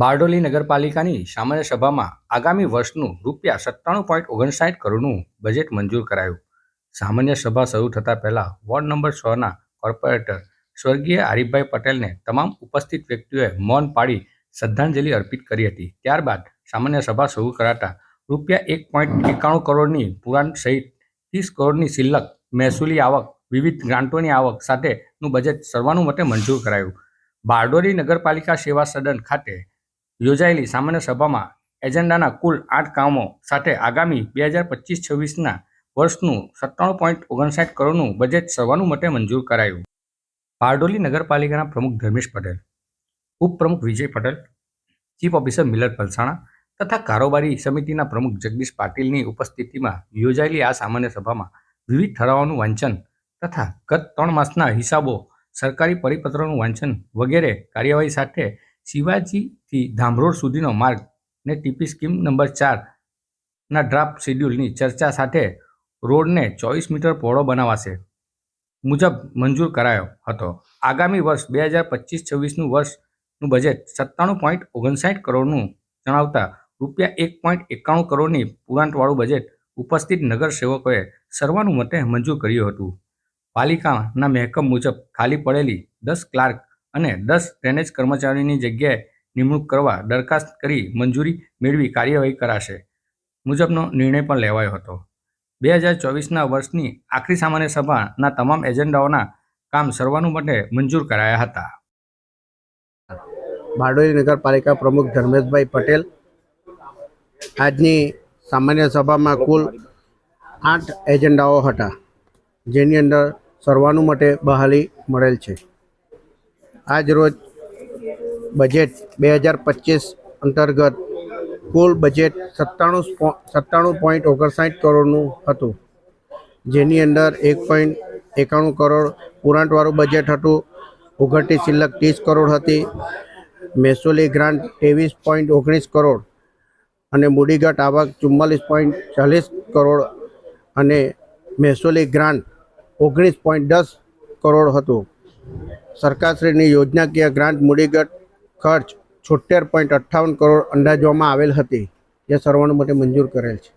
બારડોલી નગરપાલિકાની સામાન્ય સભામાં આગામી વર્ષનું રૂપિયા સત્તાણું પોઈન્ટ ઓગણસાઠ કરોડનું બજેટ મંજૂર કરાયું. સામાન્ય સભા શરૂ થતાં પહેલાં વોર્ડ નંબર છના કોર્પોરેટર સ્વર્ગીય આરીફભાઈ પટેલને તમામ ઉપસ્થિત વ્યક્તિઓએ મૌન પાડી શ્રદ્ધાંજલિ અર્પિત કરી હતી. ત્યારબાદ સામાન્ય સભા શરૂ કરાતા રૂપિયા એક પોઈન્ટ એકાણું કરોડની પુરાણ સહિત ત્રીસ કરોડની સિલ્લક મહેસૂલી આવક, વિવિધ ગ્રાન્ટોની આવક સાથેનું બજેટ સર્વાનુમતે મંજૂર કરાયું. બારડોલી નગરપાલિકા સેવા સદન ખાતે યોજાયેલી સામાન્ય સભામાં એજન્ડાના કુલ આઠ કામો સાથે આગામી બે હજાર પચીસ છવ્વીસના વર્ષનું સત્તાણું પોઈન્ટ ઓગણસાઠ કરોડનું બજેટ સર્વાનુમતે મંજૂર કરાયું. બારડોલી નગરપાલિકાના પ્રમુખ ધર્મેશ પટેલ, ઉપપ્રમુખ Vijay Patel, chief officer Miller Palsana તથા કારોબારી સમિતિના પ્રમુખ જગદીશ પાટીલની ઉપસ્થિતિમાં યોજાયેલી આ સામાન્ય સભામાં વિવિધ ઠરાવોનું વાંચન તથા ગત ત્રણ માસના હિસાબો સરકારી પરિપત્રોનું વાંચન વગેરે કાર્યવાહી સાથે શિવાજીથી ધામરોડ સુધીનો માર્ગ ને ટીપી સ્કીમ નંબર ચારના ડ્રાફ્ટ શેડ્યુલની ચર્ચા સાથે રોડને ચોવીસ મીટર પહોળો બનાવાશે મુજબ મંજૂર કરાયો હતો. આગામી વર્ષ બે હજાર પચીસ છવ્વીસનું વર્ષનું બજેટ સત્તાણું પોઈન્ટ ઓગણસાઠ કરોડનું જણાવતા રૂપિયા એક પોઈન્ટ એકાણું કરોડની પુરાંતવાળું બજેટ ઉપસ્થિત નગરસેવકોએ સર્વાનુમતે મંજૂર કર્યું હતું. પાલિકાના મહેકમ મુજબ ખાલી પડેલી દસ ક્લાર્ક અને દસ ડ્રેનેજ કર્મચારીની જગ્યાએ નિમણૂક કરવા દરખાસ્ત કરી મંજૂરી મેળવી કાર્યવાહી કરાશે મુજબનો નિર્ણય પણ લેવાયો હતો. બે હજાર ચોવીસના વર્ષની આખરી સામાન્ય સભાના તમામ એજન્ડાઓના કામ સર્વાનુમતે મંજૂર કરાયા હતા. બારડોલી નગરપાલિકા પ્રમુખ ધર્મેશભાઈ પટેલ આજની સામાન્ય સભામાં કુલ આઠ એજન્ડાઓ હતા, જેની અંદર સર્વાનુમતે બહાલી મળેલ છે. આજ રોજ બજેટ બે હજાર પચીસ અંતર્ગત કુલ બજેટ સત્તાણું સત્તાણું પોઈન્ટ ઓગણસાઠ કરોડનું હતું. જેની અંદર એક પોઈન્ટ એકાણું કરોડ પુરાંટવાળું બજેટ હતું. ઉઘડતી શિલ્લક ત્રીસ કરોડ હતી. મહેસૂલી ગ્રાન્ટ ત્રેવીસ પોઈન્ટ ઓગણીસ કરોડ અને મૂડીગત આવક ચુમ્માલીસ પોઈન્ટ ચાલીસ કરોડ અને મહેસૂલી ગ્રાન્ટ ઓગણીસ પોઈન્ટ દસ કરોડ હતું. સરકારશ્રીની યોજનાકીય ગ્રાન્ટ મૂડીગત ખર્ચ છોતેર પોઈન્ટ અઠ્ઠાવન કરોડ અંદાજવામાં આવેલ હતી, જે સર્વાનુમતે મંજૂર કરેલ છે.